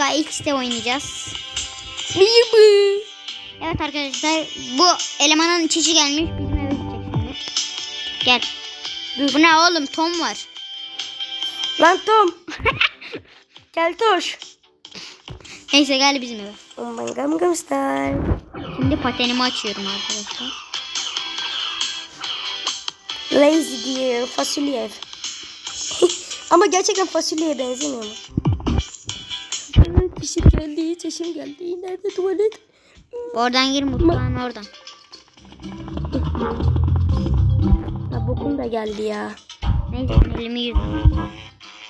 X'te oynayacağız. Evet arkadaşlar bu elemanın çişi gelmiş. Bizim eve gidecek şimdi. Gel. Bu ne oğlum Tom var. Lan Tom. Keltoş. Neyse gel bizim eve. Aman gam gam style. Şimdi patenimi açıyorum arkadaşlar. Lazy deer. Fasulye. Ama gerçekten fasulyeye benzemiyor mu? Çişim geldi, çişim geldi. Nerede tuvalet? Oradan gir mutfağın oradan. Ya bokum da geldi ya. Neyse elimi yüzüm.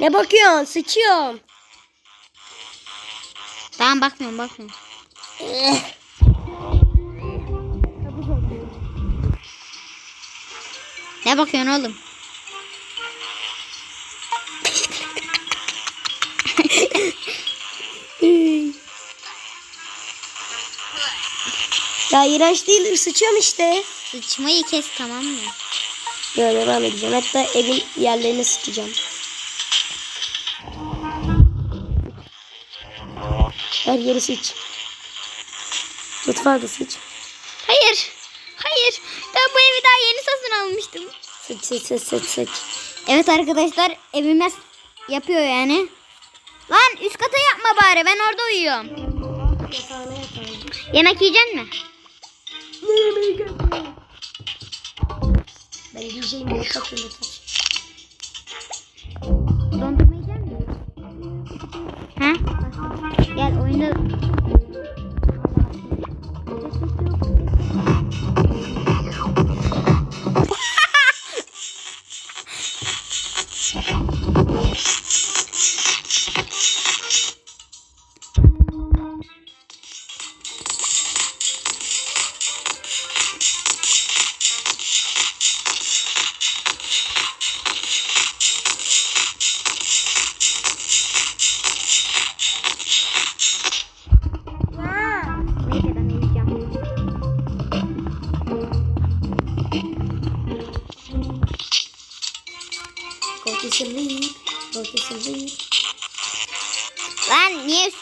Ne bakıyorsun? Sıçıyorum. Tamam bakmıyorum bakmıyorum. Eh. Ne bakıyorsun oğlum? Ya iğrenç değil, sıçıyorum işte. Sıçmayı kes tamam mı? Böyle devam edeceğim. Hatta evin yerlerini sıçacağım. Her yeri sıç. Mutfağı da sıç. Hayır. Hayır. Ben bu evi daha yeni satın almıştım. Sıç sıç sıç sıç sıç. Evet arkadaşlar evime yapıyor yani. Lan üst kata yapma bari ben orada uyuyorum. Yatağına yatağına. Yemek yiyecek mi? Ben diyeceğim bir kapıyı taç. Dondurma yiyecek mi? Ha? Gel oyunda...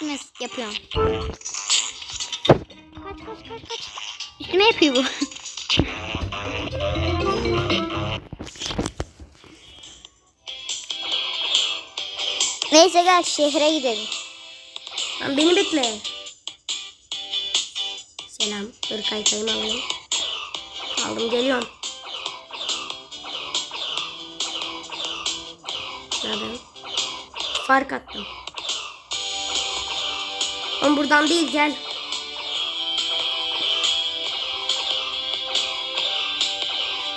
üstüme yapıyorsun? Kaç kaç kaç kaç. Üstüme yapıyor bu. Neyse gel şehre gidelim. Lan beni bekle. Selam. Dur kaykayımı alayım. Aldım geliyorum. Nereden? Fark attım. Ama buradan değil gel.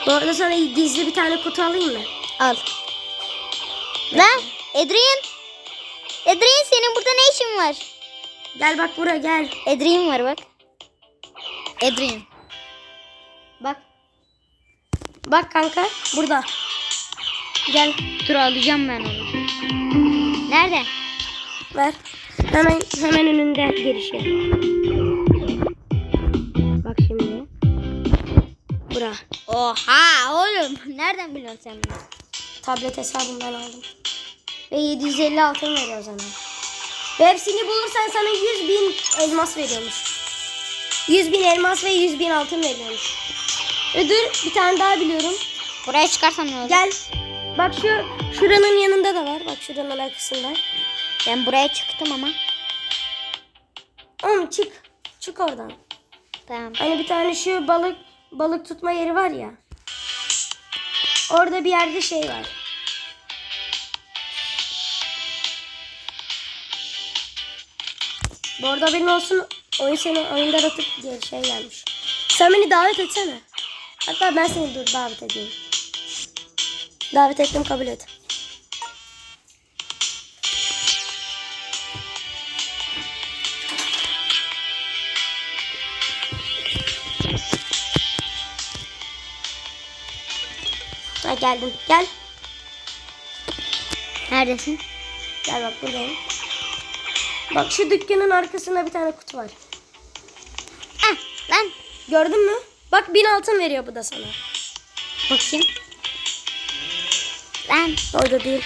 Bu arada sana gizli bir tane kutu alayım mı? Al. Lan Edrin. Edrin senin burada ne işin var? Gel bak buraya gel. Edrin var bak. Edrin. Bak. Bak kanka burada. Gel Dur alacağım ben onu. Nerede? ver. Hemen hemen önünde girişi. Bak şimdi. Bura. Oha oğlum. Nereden biliyorsun sen bunu? Tablet hesabımdan aldım. Ve 750 altın veriyor sana. Ve hepsini bulursan sana 100 bin elmas veriyormuş. 100 bin elmas ve 100 bin altın veriyormuş. Ve dur bir tane daha biliyorum. Buraya çıkarsam ne olur? Gel. Bak şu şuranın yanında da var. Bak şuranın arkasında. Ben buraya çıktım ama. Oğlum çık. Çık oradan. Tamam. Hani bir tane şu balık balık tutma yeri var ya. Orada bir yerde şey var. Bu arada benim olsun oyun seni oyundan atıp diye şey gelmiş. Sen beni davet etsene. Hatta ben seni dur davet edeyim. Davet ettim kabul et. Geldim. Gel. Neredesin? Gel bak buradayım. Bak şu dükkanın arkasında bir tane kutu var. Ah lan. Gördün mü? Bak bin altın veriyor bu da sana. Bakayım. Lan. Orada değil.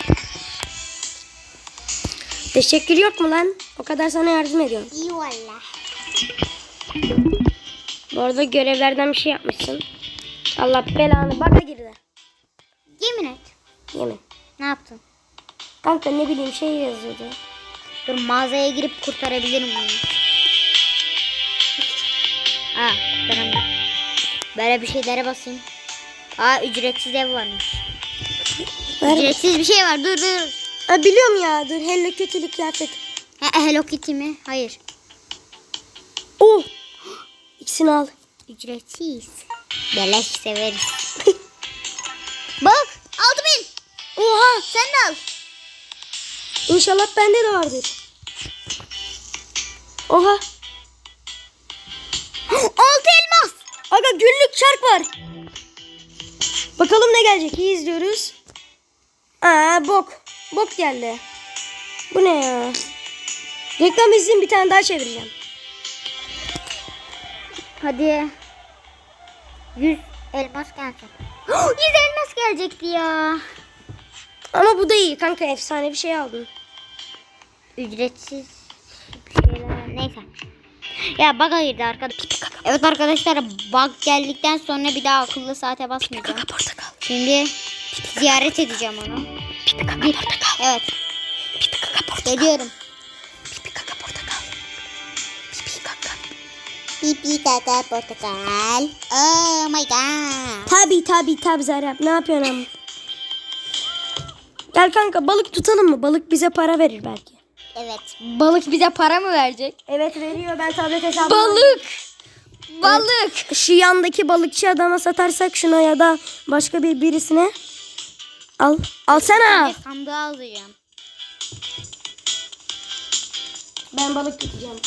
Teşekkür yok mu lan? O kadar sana yardım ediyorum. İyi valla. Bu arada görevlerden bir şey yapmışsın. Allah belanı baka girdi. Kanka ne bileyim şey yazıyordu. Dur mağazaya girip kurtarabilirim bunu. Aa kurtaramıyorum. Böyle bir şeylere basayım. Aa ücretsiz ev varmış. Ver. Ücretsiz bir şey var dur dur. Ha, biliyorum ya dur Hello Kitty'li kıyafet. Ha, Hello Kitty mi? Hayır. Oh. İkisini al. Ücretsiz. Beleş severiz. Bak 6000. Oha. Sen de al. İnşallah bende de vardır. Oha. Altı elmas. Aga günlük çark var. Bakalım ne gelecek. İyi izliyoruz. Aa bok. Bok geldi. Bu ne ya? Reklam izleyeyim bir tane daha çevireceğim. Hadi. 100 elmas gelecek. 100 elmas gelecekti ya. Ama bu da iyi kanka efsane bir şey aldım. Ücretsiz şeyler neyse. Ya bug girdi arkadaşlar. Evet arkadaşlar bug geldikten sonra bir daha akıllı saate basmayacağım. portakal. Şimdi ziyaret edeceğim onu. Pipi kaka portakal. Evet. Pipi kaka portakal. Geliyorum. Pipi kaka portakal. Pipi kaka. Pipi kaka portakal. Oh my god. Tabi tabi tabi Zeynep. Ne yapıyorsun ama? Gel kanka balık tutalım mı? Balık bize para verir belki. Evet. Balık bize para mı verecek? Evet veriyor. Ben tablet hesabı. Balık. Balık. Şu yandaki balıkçı adama satarsak şuna ya da başka bir birisine. Al. Alsana. Bir sandığı alacağım. Ben balık tutacağım.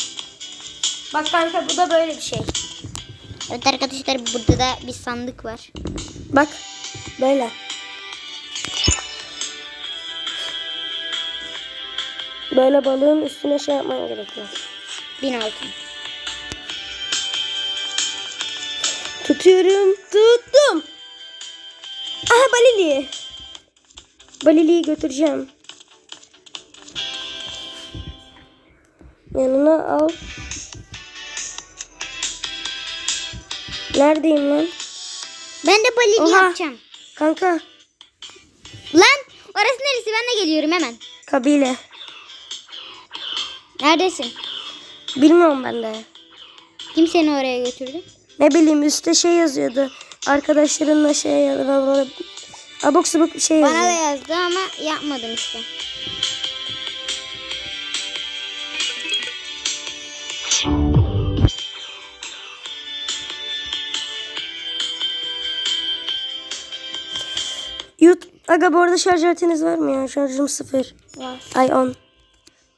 Bak kanka bu da böyle bir şey. Evet arkadaşlar burada da bir sandık var. Bak. Böyle. Böyle balığın üstüne şey yapman gerekiyor. Bin altın. Tutuyorum. Tuttum. Aha balili. Balili'yi götüreceğim. Yanına al. Neredeyim lan? Ben de balık Oha. yapacağım. Kanka. Lan orası neresi? Ben de geliyorum hemen. Kabile. Neredesin? Bilmiyorum ben de. Kim seni oraya götürdü? Ne bileyim üstte şey yazıyordu. Arkadaşlarınla şey yazıyordu. Abuk subuk bir şey Bana da yazıyor. yazdı ama yapmadım işte. Yut. Aga bu arada şarj aletiniz var mı ya? Şarjım sıfır. Var. Ay on.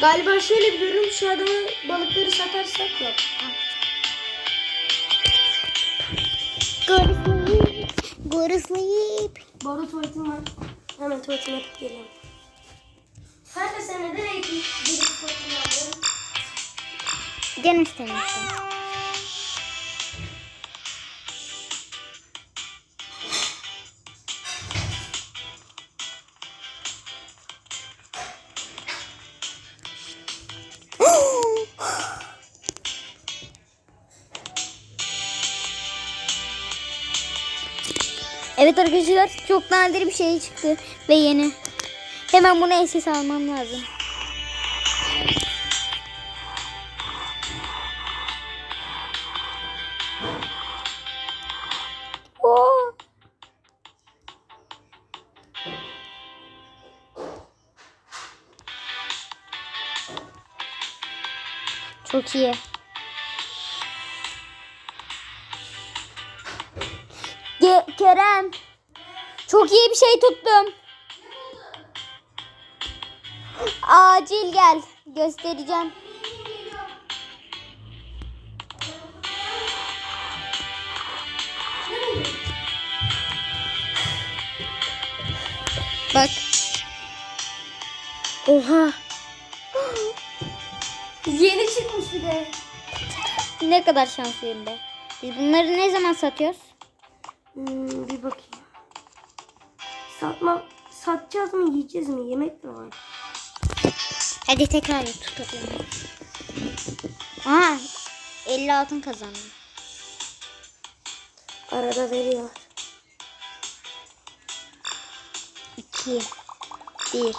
Galiba şöyle biliyorum şu adamı balıkları satarsak yok. Go to sleep. Go to sleep. Boru tuvaletim var. Hemen tuvaletime geliyorum. De sen neden eğitim? Canım istemiştim. Evet arkadaşlar çok nadir bir şey çıktı ve yeni. Hemen bunu SS almam lazım. Oo. Çok iyi. Kerem. Çok iyi bir şey tuttum. acil gel. Göstereceğim. Bak. Oha. Yeni çıkmış bir de. Ne kadar şanslıyım be. Biz bunları ne zaman satıyoruz? Hmm. Satma, satacağız mı yiyeceğiz mi? Yemek mi var? Hadi tekrar yap, tutalım. Aa, 50 altın kazandım. Arada veriyor. 2 1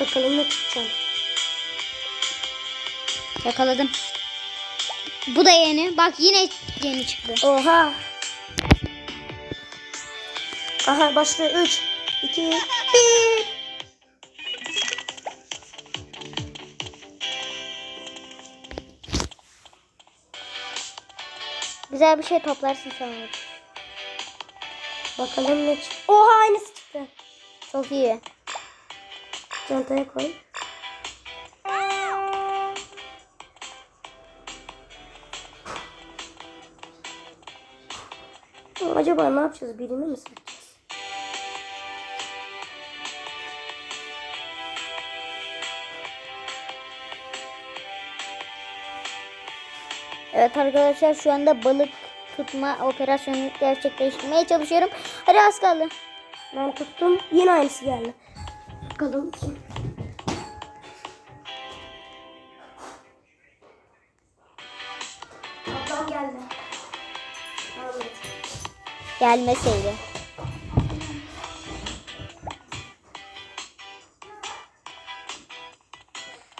Bakalım ne tutacağım. Yakaladım. Bu da yeni. Bak yine yeni çıktı. Oha. Aha başla 3, 2, 1. Güzel bir şey toplarsın sonra. Bakalım ne çıktı. Oha aynısı çıktı. Çok iyi. Çantaya koy. Acaba ne yapacağız? Birini mi satacağız? Evet arkadaşlar şu anda balık tutma operasyonunu gerçekleştirmeye çalışıyorum. Hadi az kaldı. Ben tuttum. Yine aynısı geldi. Bakalım. Ablam geldi. Gelmeseydi.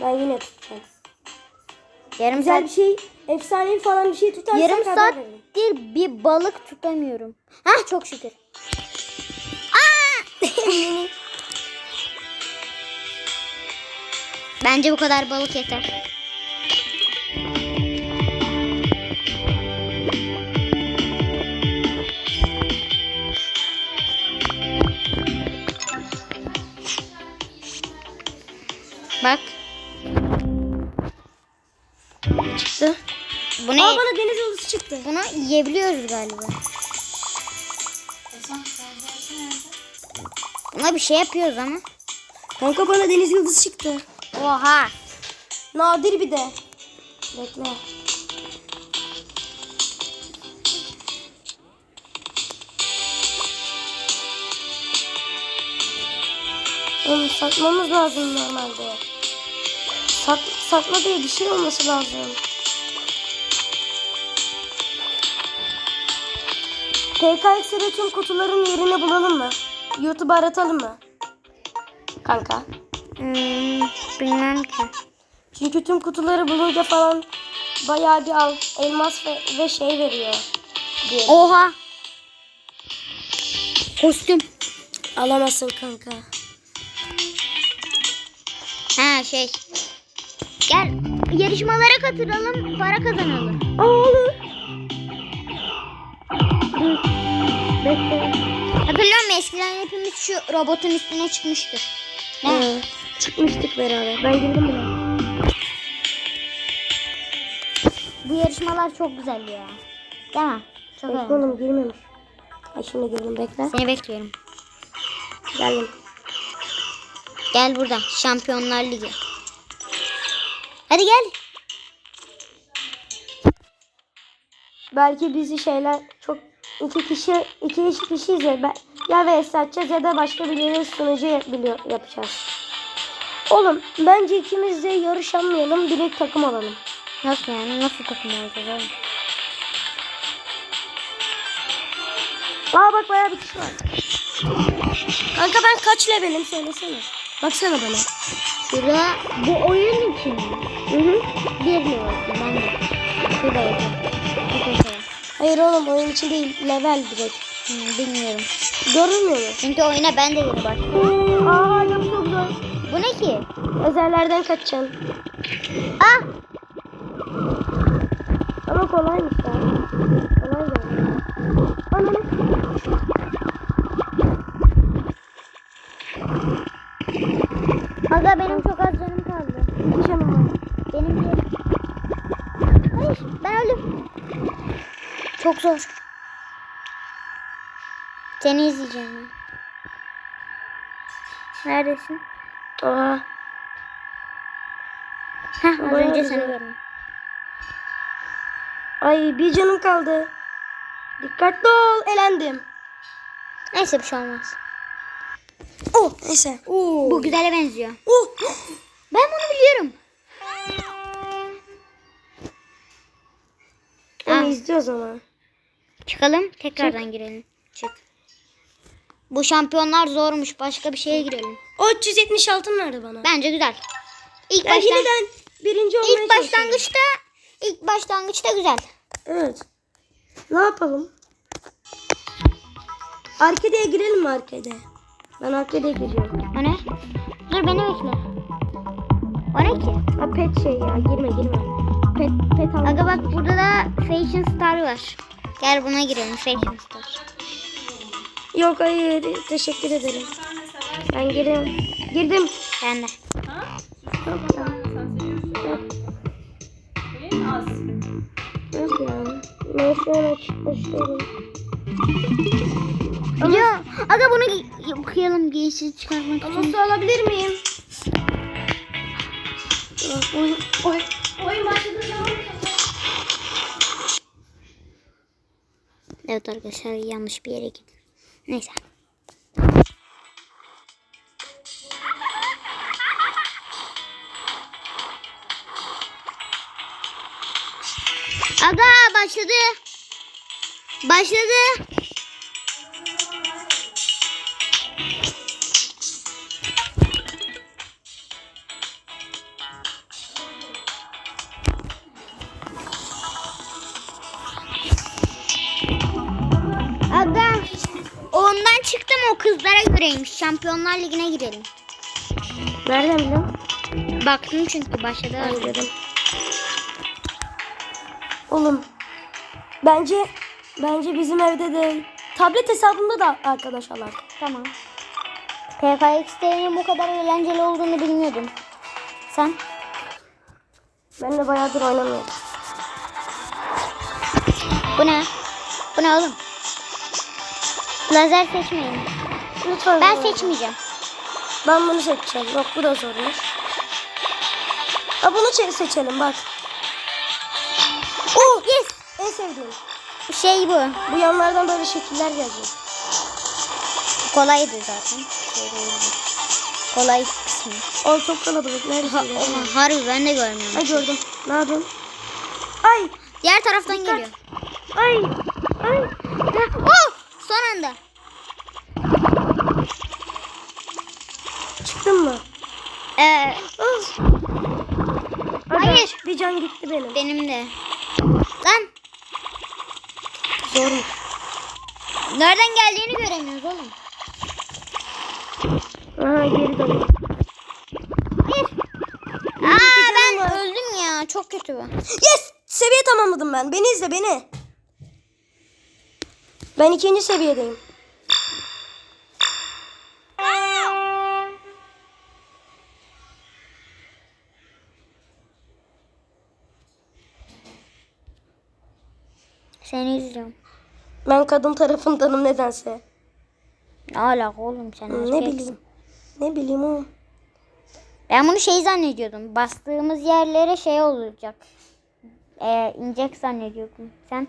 Ben yine tutacağım. Yarım Güzel saat bir şey, efsanevi falan bir şey tutarsan yarım saat verin. değil bir balık tutamıyorum. Hah çok şükür. Aa! Bence bu kadar balık yeter. Çıktı. bu ne? Aa bana deniz yıldızı çıktı. Bunu yiyebiliyoruz galiba. Buna bir şey yapıyoruz ama. Kanka bana deniz yıldızı çıktı. Oha. Nadir bir de. Bekle. Oğlum satmamız lazım normalde. Sat, satma diye bir şey olması lazım. PKX'de tüm kutuların yerini bulalım mı? YouTube'a aratalım mı? Kanka. Hmm, bilmem ki. Çünkü tüm kutuları bulunca falan bayağı bir al, elmas ve, ve şey veriyor. Diye. Oha. Kostüm. Alamazsın kanka. Ha şey. Gel yarışmalara katılalım, para kazanalım. Olur. Bekle. Hatırlıyor musun eskiden hepimiz şu robotun üstüne çıkmıştık. Ne? Hı. Çıkmıştık beraber. Ben girdim bile. Bu yarışmalar çok güzel ya. Değil mi? Çok Bekle eğlenceli. oğlum girmemiş. Ay şimdi girdim bekle. Seni bekliyorum. Geldim. Gel burada. Şampiyonlar Ligi. Hadi gel. Belki bizi şeyler çok iki kişi iki kişi kişiyiz ya. Ben, ya vs atacağız ya da başka birileri sunucu biliyor, yapacağız. Oğlum bence ikimiz de yarışamayalım. Direkt takım alalım. Nasıl yani? Nasıl takım olacağız oğlum? Aa bak bayağı bir kişi var. Kanka ben kaç levelim söylesene. Baksana bana. Şurada bu oyun için mi? Hı hı. Mi olsun ben de. Şurada köşeye. Hayır oğlum oyun için değil. Level direkt. Hmm, bilmiyorum. Görünmüyor mu? Çünkü oyuna ben de yeni başladım. Aa hala çok zor. Bu ne ki? Özellerden kaçacaksın. Ah! Ama kolaymış ya. Kolay geldi. Ananı. Aga benim çok az canım kaldı. Var. Benim bir... Hayır ben öldüm. Çok zor. Seni izleyeceğim ben. Neredesin? Oha. Heh az önce seni gördüm. Ay bir canım kaldı. Dikkatli ol. Elendim. Neyse bir şey olmaz. Oh. Neyse. Oo. Bu güzele benziyor. Oh. Ah. izliyoruz ama. Çıkalım tekrardan girelim. Çık. Bu şampiyonlar zormuş. Başka bir şeye girelim. O 370 altın verdi bana. Bence güzel. İlk Ben baştan birinci olmaya ilk başlangıçta ilk başlangıçta güzel. Evet. Ne yapalım? Arkadaya girelim mi arkadaya? Ben arkadaya giriyorum. O ne? Dur beni bekle. O ne ki? Ha pet şey ya girme girme. Pet pet al. Aga bak burada da Fashion Star var. Gel buna girelim Fashion Star. Yok hayır teşekkür ederim. Ben gireyim. Girdim. Ben de. Yok ya. Ben şu an açıklaşıyorum. Biliyor. Aga bunu okuyalım giysiz çıkarmak için. Ama su alabilir miyim? Oy, oy, oyun başladı zaman. Evet arkadaşlar yanlış bir yere gittim. Neyse. Aga başladı. Başladı. Göreymiş. Şampiyonlar Ligi'ne girelim. Nereden biliyorsun? Baktım çünkü başladı. Girdim. Oğlum. Bence bence bizim evde de tablet hesabında da arkadaş alak. Tamam. PKX'lerin bu kadar eğlenceli olduğunu bilmiyordum. Sen? Ben de bayağıdır oynamıyorum. Bu ne? Bu ne oğlum? Lazer seçmeyin. Lütfen. Ben seçmeyeceğim. Ben bunu seçeceğim. Yok bu da zormuş. Ha bunu çe- seçelim bak. Oh yes. En sevdiğim. Şey bu. Bu yanlardan böyle şekiller gelecek. Kolaydı zaten. Kolay kısmı. O çok kalabalık. Neredesin? Ha, oha, harbi ben de görmüyorum. Ay gördüm. Ne yapıyorsun? Ay. Diğer taraftan Dikkat. geliyor. Ay. Ay. Oh! Son anda. Çıktın mı? Ee, Ah. Hayır. Aga, Bir can gitti benim. benim de. Lan Zormuş. nereden geldiğini göremiyoruz oğlum. Aha geri dön. Bir. Aa ben canım var. öldüm ya. Çok kötü bu. Yes! Seviye tamamladım ben. Beni izle beni. Ben ikinci seviyedeyim. Seni izliyorum. Ben kadın tarafındanım nedense. Ne alaka oğlum sen erkeksin. ne bileyim. Ne bileyim oğlum. Ben bunu şey zannediyordum. Bastığımız yerlere şey olacak. Ee, inecek zannediyordum. Sen?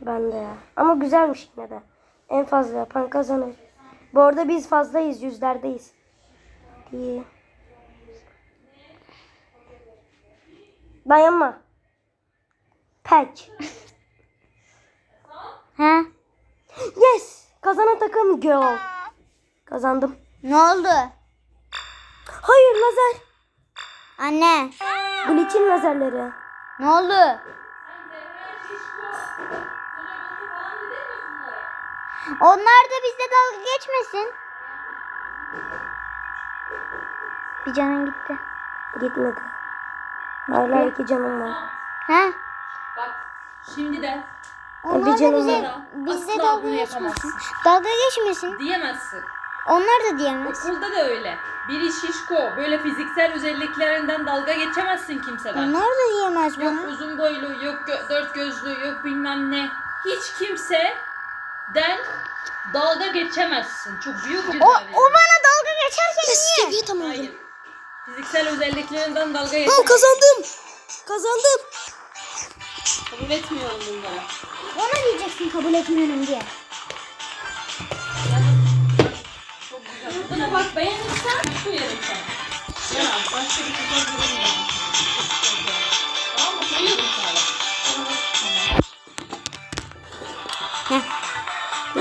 Ben de ya. Ama güzelmiş yine de. En fazla yapan kazanır. Bu arada biz fazlayız. Yüzlerdeyiz. İyi. Dayanma. Pek. Ha? Yes. Kazanan takım girl. Kazandım. Ne oldu? Hayır lazer. Anne. Glitch'in lazerleri. Ne oldu? Onlar da bizde dalga geçmesin. Bir canın gitti. Gitmedi. Hala iki canım var. Ha? Şimdi de Onlar da bize, Asla dalga bunu geçmesin. yapamazsın. Dalga geçmesin. diyemezsin. Onlar da diyemez. Okulda da öyle. Biri şişko. Böyle fiziksel özelliklerinden dalga geçemezsin kimseden. Onlar da diyemez Yok bana. uzun boylu, yok gö- dört gözlü, yok bilmem ne. Hiç kimseden dalga geçemezsin. Çok büyük bir O, o bana dalga geçerken niye? Seviye tamam. Hayır. Fiziksel özelliklerinden dalga Ha, geçemezsin. kazandım. Kazandım. Kabul etmiyorum bunları. Ona diyeceksin kabul etmiyorum diye. Buna bak beğenirsen koyarım sana. Ya başka bir şey koyarım Tamam mı? Koyuyorum sana.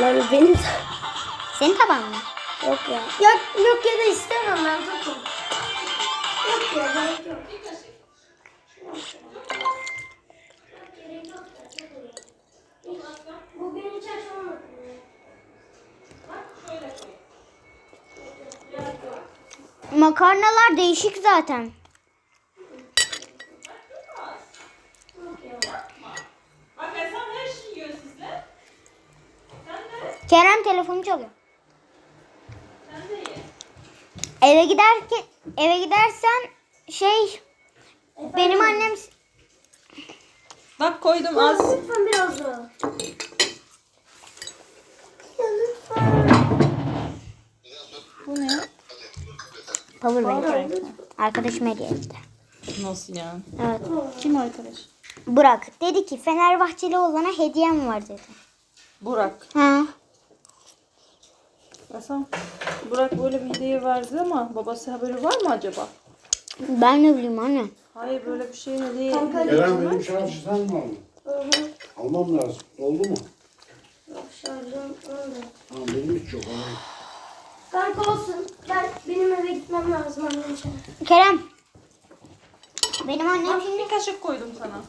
Lan benim Senin taban mı? yok ya. Yok yok ya da istemem ben tokum. Yok ya gerek yok. Hiç açamadım. Makarnalar değişik zaten. Bak Kerem telefonu çalıyor. Eve giderken eve gidersen şey benim annem Bak koydum az. Lütfen biraz daha. Bu ne? Powerbank arkadaşım hediye etti. Nasıl yani? Evet. Kim arkadaş? Burak dedi ki Fenerbahçeli olana hediyem var dedi. Burak. Ha. Esam, Burak böyle bir hediye verdi ama babası haberi var mı acaba? Ben ne bileyim anne. Hayır böyle bir şey hediye. Eren benim şarjı sen mi aldın? Almam lazım. Oldu mu? Şarjım oldu. Tamam benim hiç yok. Ama Kanka olsun. Ben benim eve gitmem lazım annem için. Kerem. Benim annem şimdi Bir kaşık koydum sana.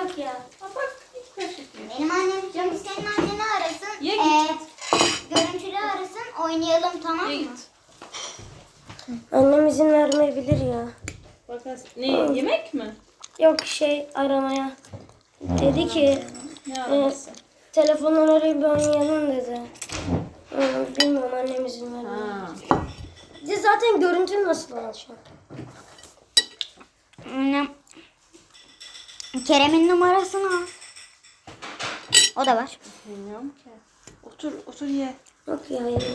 Yok ya. Ha bak iki kaşık ye. benim annem şimdi senin anneni arasın. Ye ee, git. görüntülü arasın oynayalım tamam Ye mı? git. Annem izin vermeyebilir ya. Bak Es- ne yemek mi? Yok şey aramaya. Dedi ki Ne araması? telefondan arayıp bir oynayalım dedi. Hı, bilmiyorum annem izin vermiyor. Ha. Zaten görüntü nasıl alacağım? Annem. Kerem'in numarasını al. O da var. Bilmiyorum ki. Otur otur ye. Yok ya yedim.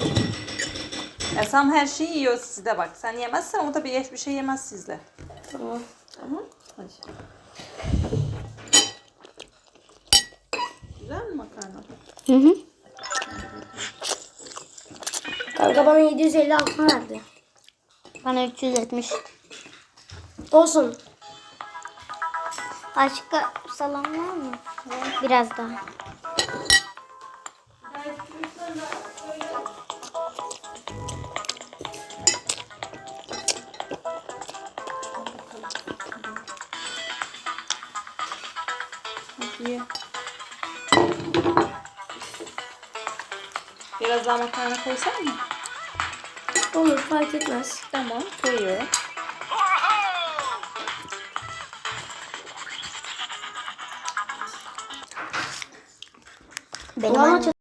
Esam her şeyi yiyor sizde bak. Sen yemezsen o da bir, bir şey yemez sizde. Tamam. Tamam. Hadi. Güzel mi makarna? Hı hı. Kanka bana 750 altın verdi. Bana 370. Olsun. Başka salam var mı? Biraz daha. Daha makarna koysan mı? Olur fark etmez. Tamam koyuyorum. Benim Ama annem.